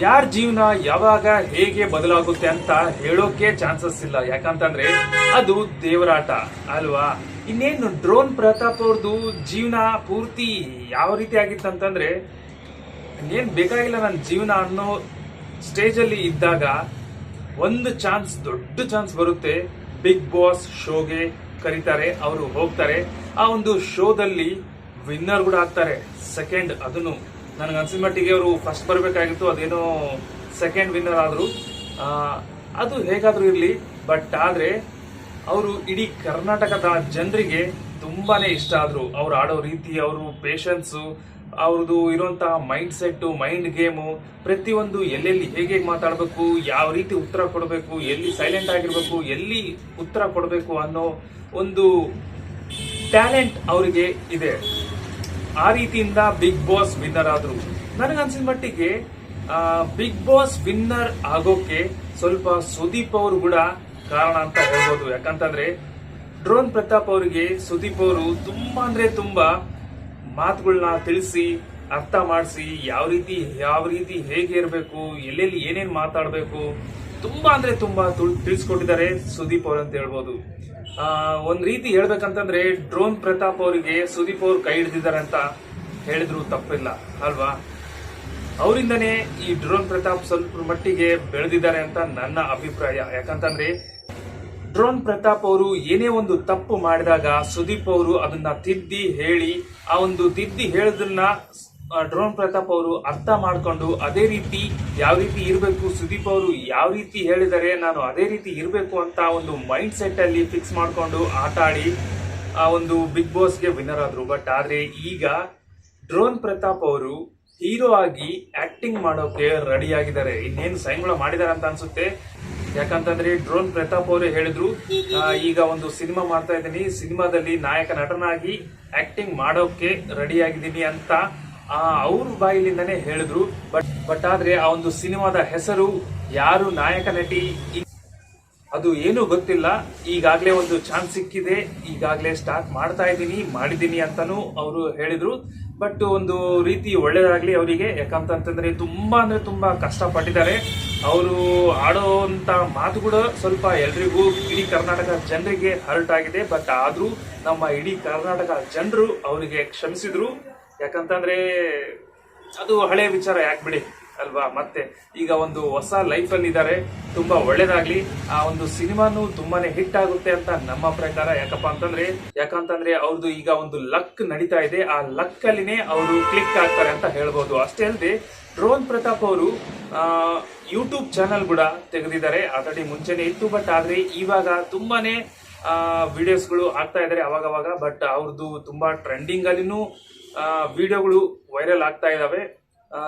ಯಾರ ಜೀವನ ಯಾವಾಗ ಹೇಗೆ ಬದಲಾಗುತ್ತೆ ಅಂತ ಹೇಳೋಕೆ ಚಾನ್ಸಸ್ ಇಲ್ಲ. ಯಾಕಂತಂದ್ರೆ ಅದು ದೇವರಾಟ ಅಲ್ವಾ? ಇನ್ನೇನು ಡ್ರೋನ್ ಪ್ರತಾಪ್ ಅವ್ರದ್ದು ಜೀವನ ಪೂರ್ತಿ ಯಾವ ರೀತಿ ಆಗಿತ್ತಂತಂದ್ರೆ, ಇನ್ನೇನು ಬೇಕಾಗಿಲ್ಲ ನನ್ನ ಜೀವನ ಅನ್ನೋ ಸ್ಟೇಜಲ್ಲಿ ಇದ್ದಾಗ ಒಂದು ಚಾನ್ಸ್ ದೊಡ್ಡ ಚಾನ್ಸ್ ಬರುತ್ತೆ. ಬಿಗ್ ಬಾಸ್ ಶೋಗೆ ಕರೀತಾರೆ, ಅವರು ಹೋಗ್ತಾರೆ. ಆ ಒಂದು ಶೋದಲ್ಲಿ ವಿನ್ನರ್ ಕೂಡ ಆಗ್ತಾರೆ. ಸೆಕೆಂಡ್ ಅದನ್ನು ನನಗೆ ಅನ್ಸಿದ ಮಟ್ಟಿಗೆ ಅವರು ಫಸ್ಟ್ ಬರಬೇಕಾಗಿತ್ತು, ಅದೇನೋ ಸೆಕೆಂಡ್ ವಿನ್ನರ್ ಆದರು. ಅದು ಹೇಗಾದರೂ ಇರಲಿ ಬಟ್ ಆದರೆ ಅವರು ಇಡೀ ಕರ್ನಾಟಕದ ಜನರಿಗೆ ತುಂಬಾ ಇಷ್ಟ ಆದರು. ಅವ್ರು ಆಡೋ ರೀತಿ, ಅವರು ಪೇಷನ್ಸು ಅವ್ರದ್ದು ಇರುವಂತಹ ಮೈಂಡ್ ಸೆಟ್ ಮೈಂಡ್ ಗೇಮು ಪ್ರತಿಯೊಂದು ಎಲ್ಲೆಲ್ಲಿ ಹೇಗೆ ಮಾತಾಡಬೇಕು, ಯಾವ ರೀತಿ ಉತ್ತರ ಕೊಡಬೇಕು, ಎಲ್ಲಿ ಸೈಲೆಂಟ್ ಆಗಿರಬೇಕು, ಎಲ್ಲಿ ಉತ್ತರ ಕೊಡಬೇಕು ಅನ್ನೋ ಒಂದು ಟ್ಯಾಲೆಂಟ್ ಅವರಿಗೆ ಇದೆ. ಆ ರೀತಿಯಿಂದ ಬಿಗ್ ಬಾಸ್ ವಿನ್ನರ್ ಆದ್ರು. ನನಗನ್ಸಿದ ಮಟ್ಟಿಗೆ ಬಿಗ್ ಬಾಸ್ ವಿನ್ನರ್ ಆಗೋಕೆ ಸ್ವಲ್ಪ ಸುದೀಪ್ ಅವರು ಕೂಡ ಕಾರಣ ಅಂತ ಹೇಳ್ಬೋದು. ಯಾಕಂತಂದ್ರೆ, ಡ್ರೋನ್ ಪ್ರತಾಪ್ ಅವರಿಗೆ ಸುದೀಪ್ ಅವರು ತುಂಬಾ ಅಂದ್ರೆ ತುಂಬಾ ಮಾತುಗಳನ್ನ ತಿಳಿಸಿ, ಅರ್ಥ ಮಾಡಿಸಿ, ಯಾವ ರೀತಿ ಯಾವ ರೀತಿ ಹೇಗೆ ಇರಬೇಕು, ಎಲ್ಲೆಲ್ಲಿ ಏನೇನು ಮಾತಾಡಬೇಕು, ತುಂಬಾ ಅಂದ್ರೆ ತುಂಬಾ ತುಳ್- ತಿಳಿಸ್ಕೊಟ್ಟಿದ್ದಾರೆ ಸುದೀಪ್ ಅವರು ಅಂತ ಹೇಳ್ಬೋದು. ಒಂದ್ ರೀತಿ ಹೇಳ್ಬೇಕಂತಂದ್ರೆ ಡ್ರೋನ್ ಪ್ರತಾಪ್ ಅವರಿಗೆ ಸುದೀಪ್ ಅವರು ಕೈ ಹಿಡಿದಿದ್ದಾರೆ ಅಂತ ಹೇಳಿದ್ರು ತಪ್ಪಿಲ್ಲ, ಅಲ್ವಾ? ಅವರಿಂದನೇ ಈ ಡ್ರೋನ್ ಪ್ರತಾಪ್ ಸ್ವಲ್ಪ ಮಟ್ಟಿಗೆ ಬೆಳೆದಿದ್ದಾರೆ ಅಂತ ನನ್ನ ಅಭಿಪ್ರಾಯ. ಯಾಕಂತಂದ್ರೆ ಡ್ರೋನ್ ಪ್ರತಾಪ್ ಅವರು ಏನೇ ಒಂದು ತಪ್ಪು ಮಾಡಿದಾಗ ಸುದೀಪ್ ಅವರು ಅದನ್ನ ತಿದ್ದಿ ಹೇಳಿ, ಆ ಒಂದು ತಿದ್ದಿ ಹೇಳೋದನ್ನ ಡ್ರೋನ್ ಪ್ರತಾಪ್ ಅವರು ಅರ್ಥ ಮಾಡಿಕೊಂಡು ಅದೇ ರೀತಿ ಯಾವ ರೀತಿ ಇರಬೇಕು, ಸುದೀಪ್ ಅವರು ಯಾವ ರೀತಿ ಹೇಳಿದರೆ ನಾನು ಅದೇ ರೀತಿ ಇರಬೇಕು ಅಂತ ಒಂದು ಮೈಂಡ್ ಸೆಟ್ ಅಲ್ಲಿ ಫಿಕ್ಸ್ ಮಾಡಿಕೊಂಡು ಆಟ ಆಡಿ ಆ ಒಂದು ಬಿಗ್ ಬಾಸ್ಗೆ ವಿನ್ನರ್ ಆದರು. ಬಟ್ ಆದರೆ ಈಗ ಡ್ರೋನ್ ಪ್ರತಾಪ್ ಅವರು ಹೀರೋ ಆಗಿ ಆಕ್ಟಿಂಗ್ ಮಾಡೋಕೆ ರೆಡಿ ಆಗಿದ್ದಾರೆ. ಇನ್ನೇನು ಸೈನ್ಗಳು ಮಾಡಿದ್ದಾರೆ ಅಂತ ಅನ್ಸುತ್ತೆ? ಯಾಕಂತಂದ್ರೆ ಡ್ರೋನ್ ಪ್ರತಾಪ್ ಅವರು ಹೇಳಿದ್ರು ಈಗ ಒಂದು ಸಿನಿಮಾ ಮಾಡ್ತಾ ಇದ್ದೀನಿ. ಸಿನಿಮಾದಲ್ಲಿ ನಾಯಕ ನಟನಾಗಿ ಆಕ್ಟಿಂಗ್ ಮಾಡೋಕೆ ರೆಡಿ ಆಗಿದ್ದೀನಿ ಅಂತ ಅವ್ರ ಬಾಯಿಲಿಂದನೇ ಹೇಳಿದ್ರು. ಬಟ್ ಬಟ್ ಆದ್ರೆ ಆ ಒಂದು ಸಿನಿಮಾದ ಹೆಸರು ಯಾರು ನಾಯಕ ನಟಿ ಅದು ಏನು ಗೊತ್ತಿಲ್ಲ. ಈಗಾಗಲೇ ಒಂದು ಚಾನ್ಸ್ ಸಿಕ್ಕಿದೆ. ಈಗಾಗಲೇ ಸ್ಟಾರ್ಟ್ ಮಾಡ್ತಾ ಇದ್ದೀನಿ, ಮಾಡಿದ್ದೀನಿ ಅಂತಾನು ಅವರು ಹೇಳಿದ್ರು. ಬಟ್ ಒಂದು ರೀತಿ ಒಳ್ಳೇದಾಗ್ಲಿ ಅವರಿಗೆ. ಯಾಕಂತಂತಂದ್ರೆ ತುಂಬಾ ಅಂದ್ರೆ ತುಂಬಾ ಕಷ್ಟಪಟ್ಟಿದ್ದಾರೆ. ಅವರು ಆಡೋಂತ ಮಾತು ಕೂಡ ಸ್ವಲ್ಪ ಎಲ್ರಿಗೂ ಇಡೀ ಕರ್ನಾಟಕ ಜನರಿಗೆ ಹರ್ಟ್ ಆಗಿದೆ. ಬಟ್ ಆದರೂ ನಮ್ಮ ಇಡೀ ಕರ್ನಾಟಕ ಜನರು ಅವರಿಗೆ ಕ್ಷಮಿಸಿದ್ರು. ಯಾಕಂತಂದ್ರೆ ಅದು ಹಳೆ ವಿಚಾರ, ಯಾಕೆ ಬಿಡಿ? ಅಲ್ವಾ? ಮತ್ತೆ ಈಗ ಒಂದು ಹೊಸ ಲೈಫ್ ಅಲ್ಲಿ ಇದ್ದಾರೆ. ತುಂಬಾ ಒಳ್ಳೇದಾಗ್ಲಿ. ಆ ಒಂದು ಸಿನಿಮಾನು ತುಂಬಾನೇ ಹಿಟ್ ಆಗುತ್ತೆ ಅಂತ ನಮ್ಮ ಪ್ರಕಾರ. ಯಾಕಪ್ಪ ಅಂತಂದ್ರೆ, ಯಾಕಂತಂದ್ರೆ ಅವ್ರದ್ದು ಈಗ ಒಂದು ಲಕ್ ನಡೀತಾ ಇದೆ. ಆ ಲಕ್ ಅಲ್ಲಿನೇ ಅವರು ಕ್ಲಿಕ್ ಆಗ್ತಾರೆ ಅಂತ ಹೇಳ್ಬೋದು. ಅಷ್ಟೇ ಅಲ್ಲದೆ ಡ್ರೋನ್ ಪ್ರತಾಪ್ ಅವರು ಯೂಟ್ಯೂಬ್ ಚಾನಲ್ ಕೂಡ ತೆಗೆದಿದ್ದಾರೆ. ಆಲ್ರೆಡಿ ಮುಂಚೆನೆ ಇತ್ತು ಬಟ್ ಆದ್ರೆ ಇವಾಗ ತುಂಬಾನೇ ವಿಡಿಯೋಸ್ಗಳು ಆಗ್ತಾ ಇದಾರೆ ಅವಾಗವಾಗ. ಅವಾಗ ಬಟ್ ಅವ್ರದ್ದು ತುಂಬಾ ಟ್ರೆಂಡಿಂಗ್ ಅಲ್ಲಿನೂ ವಿಡಿಯೋಗಳು ವೈರಲ್ ಆಗ್ತಾ ಇದಾವೆ.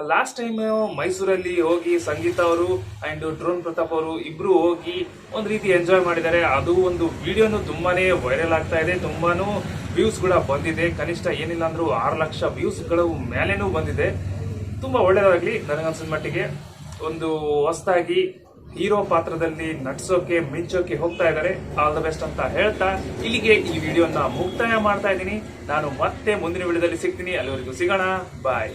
ಲಾಸ್ಟ್ ಟೈಮ್ ಮೈಸೂರಲ್ಲಿ ಹೋಗಿ ಸಂಗೀತ ಅವರು ಅಂಡ್ ಡ್ರೋನ್ ಪ್ರತಾಪ್ ಅವರು ಇಬ್ಬರು ಹೋಗಿ ಒಂದು ರೀತಿ ಎಂಜಾಯ್ ಮಾಡಿದ್ದಾರೆ. ಅದು ಒಂದು ವಿಡಿಯೋನು ತುಂಬಾನೇ ವೈರಲ್ ಆಗ್ತಾ ಇದೆ. ತುಂಬಾನು ವ್ಯೂಸ್ ಕೂಡ ಬಂದಿದೆ. ಕನಿಷ್ಠ ಏನಿಲ್ಲ ಅಂದ್ರು ಆರು ಲಕ್ಷ ವ್ಯೂಸ್ಗಳು ಮೇಲೆನೂ ಬಂದಿದೆ. ತುಂಬಾ ಒಳ್ಳೆಯದಾಗಲಿ ನನಗನ್ಸಿದ ಮಟ್ಟಿಗೆ. ಒಂದು ಹೊಸದಾಗಿ ಹೀರೋ ಪಾತ್ರದಲ್ಲಿ ನಟಿಸೋಕೆ, ಮಿಂಚೋಕೆ ಹೋಗ್ತಾ ಇದ್ದಾರೆ. ಆಲ್ ದ ಬೆಸ್ಟ್ ಅಂತ ಹೇಳ್ತಾ ಇಲ್ಲಿಗೆ ಈ ವಿಡಿಯೋನ ಮುಕ್ತಾಯ ಮಾಡ್ತಾ ಇದ್ದೀನಿ. ನಾನು ಮತ್ತೆ ಮುಂದಿನ ವಿಡಿಯೋದಲ್ಲಿ ಸಿಗ್ತೀನಿ. ಅಲ್ಲಿವರೆಗೂ ಸಿಗೋಣ. ಬಾಯ್.